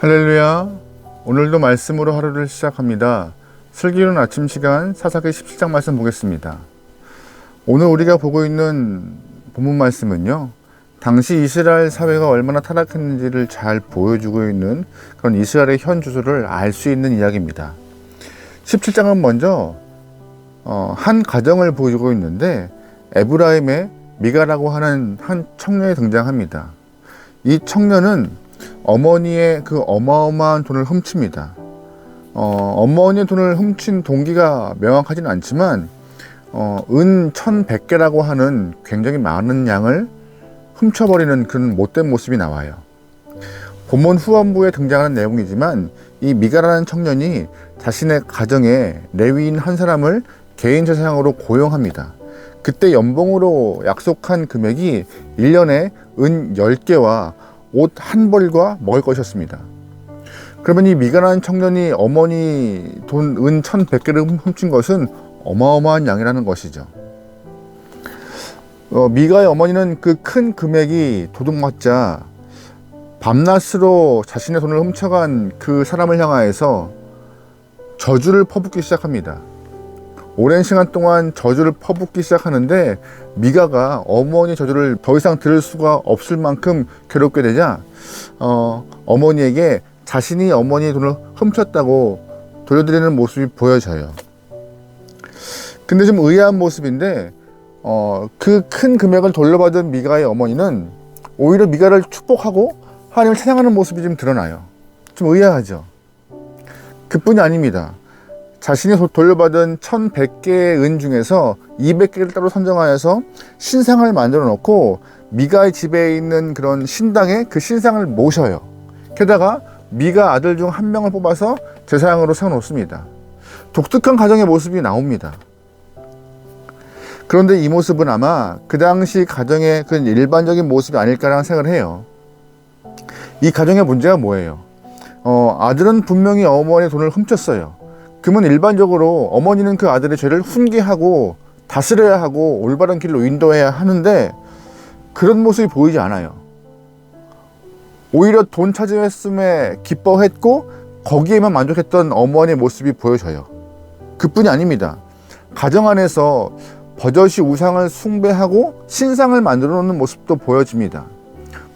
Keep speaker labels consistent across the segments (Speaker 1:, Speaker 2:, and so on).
Speaker 1: 할렐루야. 오늘도 말씀으로 하루를 시작합니다. 슬기로운 아침 시간 사사기 17장 말씀 보겠습니다. 오늘 우리가 보고 있는 본문 말씀은요. 당시 이스라엘 사회가 얼마나 타락했는지를 잘 보여주고 있는 그런 이스라엘의 현 주소를 알 수 있는 이야기입니다. 17장은 먼저 어, 한 가정을 보여주고 있는데 에브라임의 미가라고 하는 한 청년이 등장합니다. 이 청년은 어머니의 그 어마어마한 돈을 훔칩니다. 어, 어머니의 돈을 훔친 동기가 명확하진 않지만 어, 은 1100개라고 하는 굉장히 많은 양을 훔쳐버리는 그런 못된 모습이 나와요. 본문 후반부에 등장하는 내용이지만 이 미가라는 청년이 자신의 가정에 레위인 한 사람을 개인 재산으로 고용합니다. 그때 연봉으로 약속한 금액이 1년에 은 10개와 옷 한 벌과 먹을 것이었습니다. 그러면 이 미가라는 청년이 어머니 돈 은 1100개를 훔친 것은 어마어마한 양이라는 것이죠. 어, 미가의 어머니는 그 큰 금액이 도둑맞자 밤낮으로 자신의 돈을 훔쳐간 그 사람을 향하여서 저주를 퍼붓기 시작합니다. 오랜 시간 동안 저주를 퍼붓기 시작하는데 미가가 어머니 저주를 더 이상 들을 수가 없을 만큼 괴롭게 되자 어, 어머니에게 자신이 어머니의 돈을 훔쳤다고 돌려드리는 모습이 보여져요. 근데 좀 의아한 모습인데 어, 그 큰 금액을 돌려받은 미가의 어머니는 오히려 미가를 축복하고 하나님을 찬양하는 모습이 좀 드러나요. 좀 의아하죠. 그뿐이 아닙니다. 자신이 돌려받은 1100개의 은 중에서 200개를 따로 선정하여서 신상을 만들어 놓고 미가의 집에 있는 그런 신당에 그 신상을 모셔요. 게다가 미가 아들 중 한 명을 뽑아서 제사장으로 세워놓습니다. 독특한 가정의 모습이 나옵니다. 그런데 이 모습은 아마 그 당시 가정의 그 일반적인 모습이 아닐까라는 생각을 해요. 이 가정의 문제가 뭐예요? 어, 아들은 분명히 어머니의 돈을 훔쳤어요. 그러면 일반적으로 어머니는 그 아들의 죄를 훈계하고 다스려야 하고 올바른 길로 인도해야 하는데 그런 모습이 보이지 않아요. 오히려 돈 차지했음에 기뻐했고 거기에만 만족했던 어머니의 모습이 보여져요. 그뿐이 아닙니다. 가정 안에서 버젓이 우상을 숭배하고 신상을 만들어 놓는 모습도 보여집니다.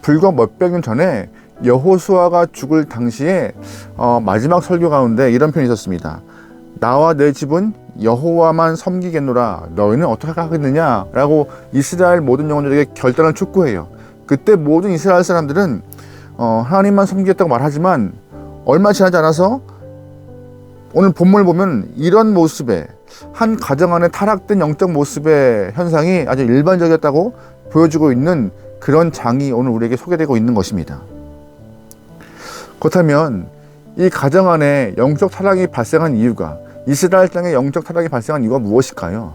Speaker 1: 불과 몇백 년 전에 여호수아가 죽을 당시에 어, 마지막 설교 가운데 이런 편이 있었습니다. 나와 내 집은 여호와만 섬기겠노라. 너희는 어떻게 하겠느냐 라고 이스라엘 모든 영혼들에게 결단을 촉구해요. 그때 모든 이스라엘 사람들은 어, 하나님만 섬기겠다고 말하지만 얼마 지나지 않아서 오늘 본문을 보면 이런 모습에 한 가정 안에 타락된 영적 모습의 현상이 아주 일반적이었다고 보여주고 있는 그런 장이 오늘 우리에게 소개되고 있는 것입니다. 그렇다면 이 가정 안에 영적 타락이 발생한 이유가 이스라엘 땅에 영적 타락이 발생한 이유가 무엇일까요?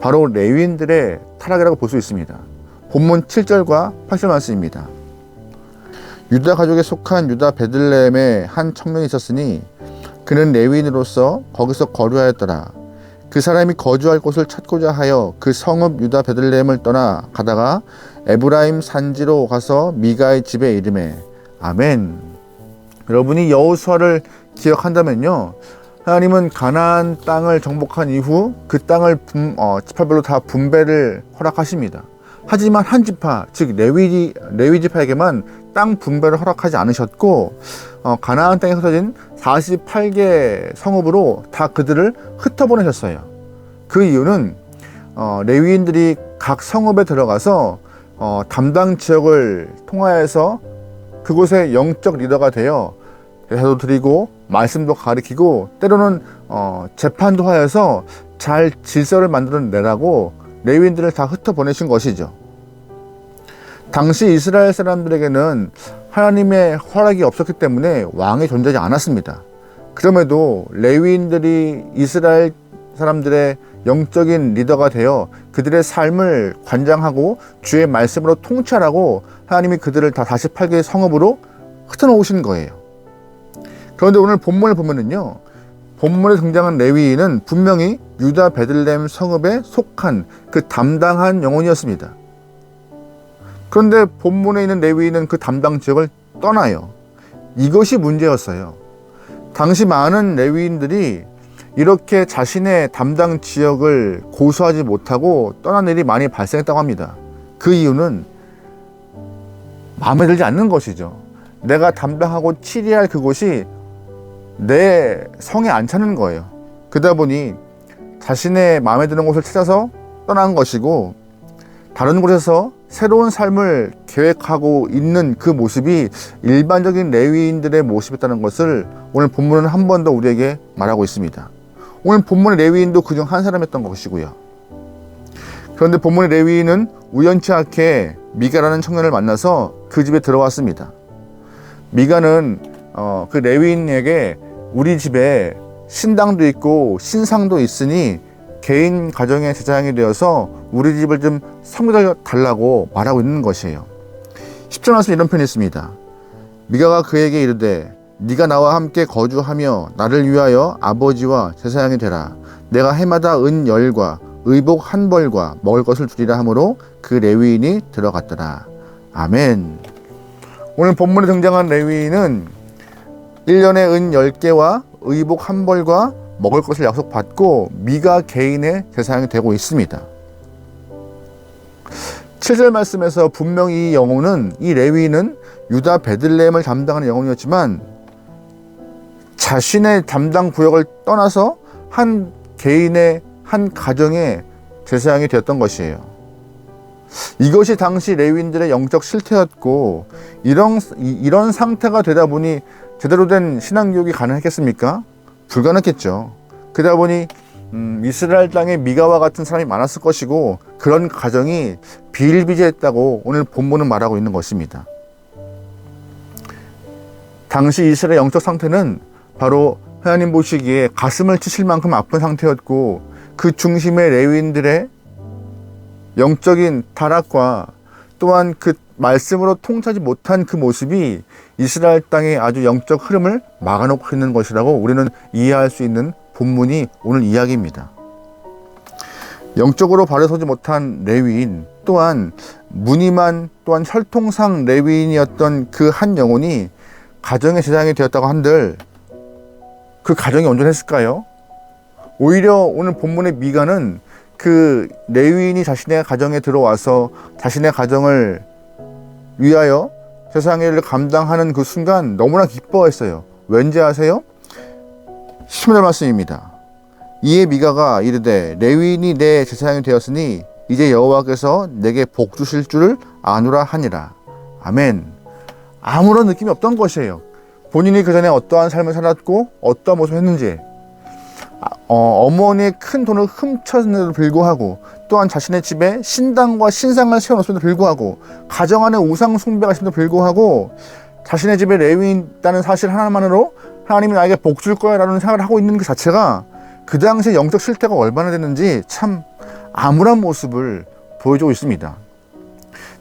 Speaker 1: 바로 레위인들의 타락이라고 볼 수 있습니다. 본문 7절과 8절 말씀입니다. 유다 가족에 속한 유다 베들레헴에 한 청년이 있었으니 그는 레위인으로서 거기서 거류하였더라. 그 사람이 거주할 곳을 찾고자 하여 그 성읍 유다 베들레헴을 떠나 가다가 에브라임 산지로 가서 미가의 집에 이름에 아멘. 여러분이 여호수아를 기억한다면요. 하나님은 가나안 땅을 정복한 이후 그 땅을 분, 어, 지파별로 다 분배를 허락하십니다. 하지만 한 지파, 즉 레위 레위 지파에게만 땅 분배를 허락하지 않으셨고 어, 가나안 땅에 흩어진 48개 성읍으로 다 그들을 흩어보내셨어요. 그 이유는 어, 레위인들이 각 성읍에 들어가서 어, 담당 지역을 통하여서 그곳의 영적 리더가 되어 대사도 드리고 말씀도 가르치고 때로는 어, 재판도 하여서 잘 질서를 만들어내라고 레위인들을 다 흩어보내신 것이죠. 당시 이스라엘 사람들에게는 하나님의 허락이 없었기 때문에 왕이 존재하지 않았습니다. 그럼에도 레위인들이 이스라엘 사람들의 영적인 리더가 되어 그들의 삶을 관장하고 주의 말씀으로 통찰하고 하나님이 그들을 다 다시 팔게 성읍으로 흩어놓으신 거예요. 그런데 오늘 본문을 보면은요, 본문에 등장한 레위인은 분명히 유다 베들레헴 성읍에 속한 그 담당한 영혼이었습니다. 그런데 본문에 있는 레위인은 그 담당 지역을 떠나요. 이것이 문제였어요. 당시 많은 레위인들이 이렇게 자신의 담당 지역을 고수하지 못하고 떠난 일이 많이 발생했다고 합니다. 그 이유는 마음에 들지 않는 것이죠. 내가 담당하고 치리할 그곳이 내 성에 안 차는 거예요. 그러다 보니 자신의 마음에 드는 곳을 찾아서 떠난 것이고 다른 곳에서 새로운 삶을 계획하고 있는 그 모습이 일반적인 레위인들의 모습이었다는 것을 오늘 본문은 한 번 더 우리에게 말하고 있습니다. 오늘 본문의 레위인도 그중 한 사람이었던 것이고요. 그런데 본문의 레위인은 우연치 않게 미가라는 청년을 만나서 그 집에 들어왔습니다. 미가는 어, 그 레위인에게 우리 집에 신당도 있고 신상도 있으니 개인 가정의 제사장이 되어서 우리 집을 좀 섬겨 달라고 말하고 있는 것이에요. 10절 말씀 이런 편이 있습니다. 미가가 그에게 이르되 네가 나와 함께 거주하며 나를 위하여 아버지와 제사장이 되라. 내가 해마다 은 열과 의복 한 벌과 먹을 것을 주리라 하므로 그 레위인이 들어갔더라. 아멘. 오늘 본문에 등장한 레위인은 1년에 은 10개와 의복 한 벌과 먹을 것을 약속받고 미가 개인의 제사장이 되고 있습니다. 7절 말씀에서 분명히 이 영혼은 이 레위인은 유다 베들레헴을 담당하는 영혼이었지만 자신의 담당 구역을 떠나서 한 개인의 한 가정의 제사장이 되었던 것이에요. 이것이 당시 레위인들의 영적 실태였고 이런 이런 상태가 되다 보니 제대로 된 신앙 교육이 가능했겠습니까? 불가능했겠죠. 그러다 보니 음, 이스라엘 땅에 미가와 같은 사람이 많았을 것이고 그런 가정이 비일비재했다고 오늘 본문은 말하고 있는 것입니다. 당시 이스라엘 영적 상태는 바로 하나님 보시기에 가슴을 치실 만큼 아픈 상태였고 그 중심의 레위인들의 영적인 타락과 또한 그 말씀으로 통치하지 못한 그 모습이 이스라엘 땅의 아주 영적 흐름을 막아놓고 있는 것이라고 우리는 이해할 수 있는 본문이 오늘 이야기입니다. 영적으로 바로 서지 못한 레위인 또한 무늬만 또한 혈통상 레위인이었던 그 한 영혼이 가정의 제장이 되었다고 한들 그 가정이 온전했을까요? 오히려 오늘 본문의 미가는 그 레위인이 자신의 가정에 들어와서 자신의 가정을 위하여 세상의 일을 감당하는 그 순간 너무나 기뻐했어요. 왠지 아세요? 10절 말씀입니다. 이에 미가가 이르되 레위인이 내 제사장이 되었으니 이제 여호와께서 내게 복 주실 줄을 아노라 하니라. 아멘. 아무런 느낌이 없던 것이에요. 본인이 그 전에 어떠한 삶을 살았고 어떠한 모습을 했는지 어, 어머니의 큰 돈을 훔쳤는데도 불구하고 또한 자신의 집에 신당과 신상을 세워놓음에도 불구하고 가정 안에 우상 숭배가 있음에도 불구하고 자신의 집에 레위인 있다는 사실 하나만으로 하나님이 나에게 복 줄 거야 라는 생각을 하고 있는 그 자체가 그 당시에 영적 실태가 얼마나 됐는지 참 암울한 모습을 보여주고 있습니다.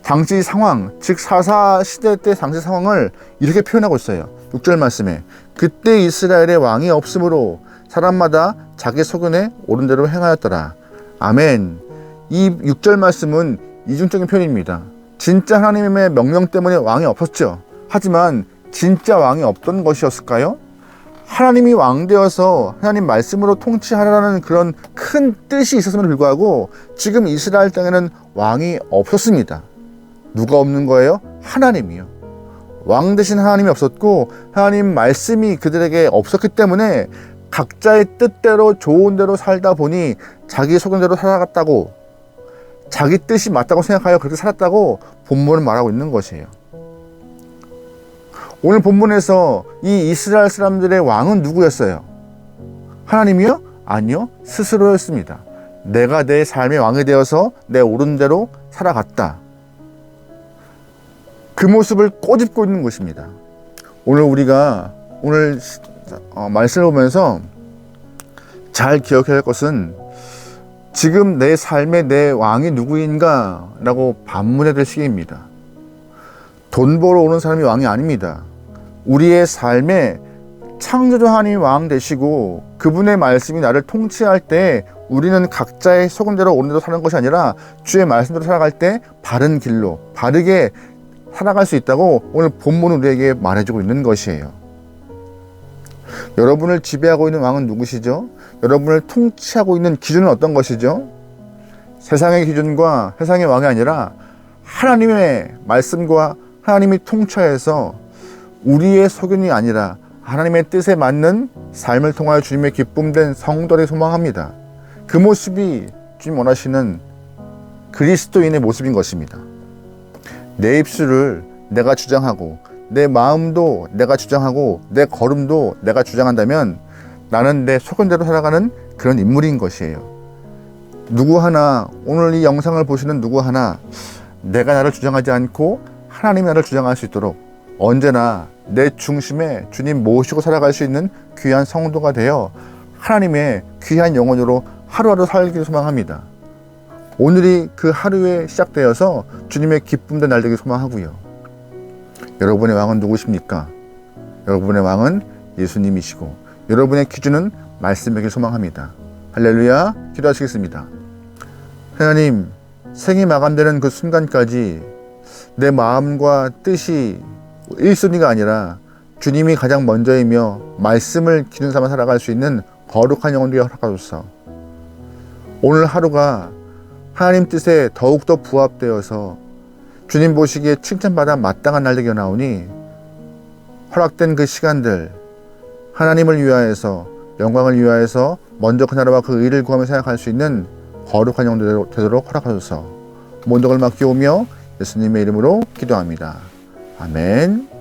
Speaker 1: 당시 상황, 즉 사사 시대 때 당시 상황을 이렇게 표현하고 있어요. 6절 말씀에 그때 이스라엘의 왕이 없으므로 사람마다 자기 소견에 옳은 대로 행하였더라. 아멘. 이 6절 말씀은 이중적인 표현입니다. 진짜 하나님의 명령 때문에 왕이 없었죠. 하지만 진짜 왕이 없던 것이었을까요? 하나님이 왕 되어서 하나님 말씀으로 통치하라는 그런 큰 뜻이 있었음에도 불구하고 지금 이스라엘 땅에는 왕이 없었습니다. 누가 없는 거예요? 하나님이요. 왕 대신 하나님이 없었고 하나님 말씀이 그들에게 없었기 때문에 각자의 뜻대로 좋은 대로 살다 보니 자기 소견대로 살아갔다고 자기 뜻이 맞다고 생각하여 그렇게 살았다고 본문은 말하고 있는 것이에요. 오늘 본문에서 이 이스라엘 사람들의 왕은 누구였어요? 하나님이요? 아니요. 스스로였습니다. 내가 내 삶의 왕이 되어서 내 옳은 대로 살아갔다. 그 모습을 꼬집고 있는 것입니다. 오늘 우리가 오늘 어, 말씀을 보면서 잘 기억해야 할 것은 지금 내 삶의 내 왕이 누구인가 라고 반문해야 될 시기입니다. 돈 벌어 오는 사람이 왕이 아닙니다. 우리의 삶에 창조주 하나님이 왕 되시고 그분의 말씀이 나를 통치할 때 우리는 각자의 소금대로 오늘도 사는 것이 아니라 주의 말씀대로 살아갈 때 바른 길로 바르게 살아갈 수 있다고 오늘 본문은 우리에게 말해주고 있는 것이에요. 여러분을 지배하고 있는 왕은 누구시죠? 여러분을 통치하고 있는 기준은 어떤 것이죠? 세상의 기준과 세상의 왕이 아니라 하나님의 말씀과 하나님이 통치해서 우리의 소견이 아니라 하나님의 뜻에 맞는 삶을 통하여 주님의 기쁨된 성도를 소망합니다. 그 모습이 주님 원하시는 그리스도인의 모습인 것입니다. 내 입술을 내가 주장하고 내 마음도 내가 주장하고 내 걸음도 내가 주장한다면 나는 내 소견대로 살아가는 그런 인물인 것이에요. 누구 하나 오늘 이 영상을 보시는 누구 하나 내가 나를 주장하지 않고 하나님이 나를 주장할 수 있도록 언제나 내 중심에 주님 모시고 살아갈 수 있는 귀한 성도가 되어 하나님의 귀한 영혼으로 하루하루 살기를 소망합니다. 오늘이 그 하루에 시작되어서 주님의 기쁨된 날 되길 소망하고요. 여러분의 왕은 누구십니까? 여러분의 왕은 예수님이시고 여러분의 기준은 말씀이길 소망합니다. 할렐루야 기도하시겠습니다. 하나님 생이 마감되는 그 순간까지 내 마음과 뜻이 1순위가 아니라 주님이 가장 먼저이며 말씀을 기준 삼아 살아갈 수 있는 거룩한 영혼들이 허락하소서. 오늘 하루가 하나님 뜻에 더욱더 부합되어서 주님 보시기에 칭찬받아 마땅한 날 되게 나오니 허락된 그 시간들 하나님을 위하여서 영광을 위하여서 먼저 그 나라와 그 의를 구하며 생각할 수 있는 거룩한 영혼들 되도록 허락하소서. 모든 걸 맡기오며 예수님의 이름으로 기도합니다. 아멘.